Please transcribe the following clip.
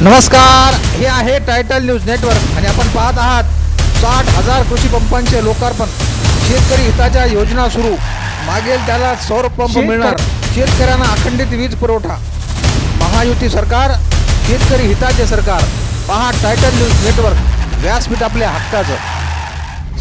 नमस्कार. हे आहे टायटल न्यूज नेटवर्क आणि आपण पाहत आहात साठ हजार कृषी पंपांचे लोकार्पण. शेतकरी हिताच्या योजना सुरू. मागेल त्याला सौर पंप मिळणार. शेतकऱ्यांना अखंडित वीज पुरवठा. महायुती सरकार शेतकरी हिताचे सरकार. पहा टायटल न्यूज नेटवर्क व्यासपीठ आपल्या हक्काचं.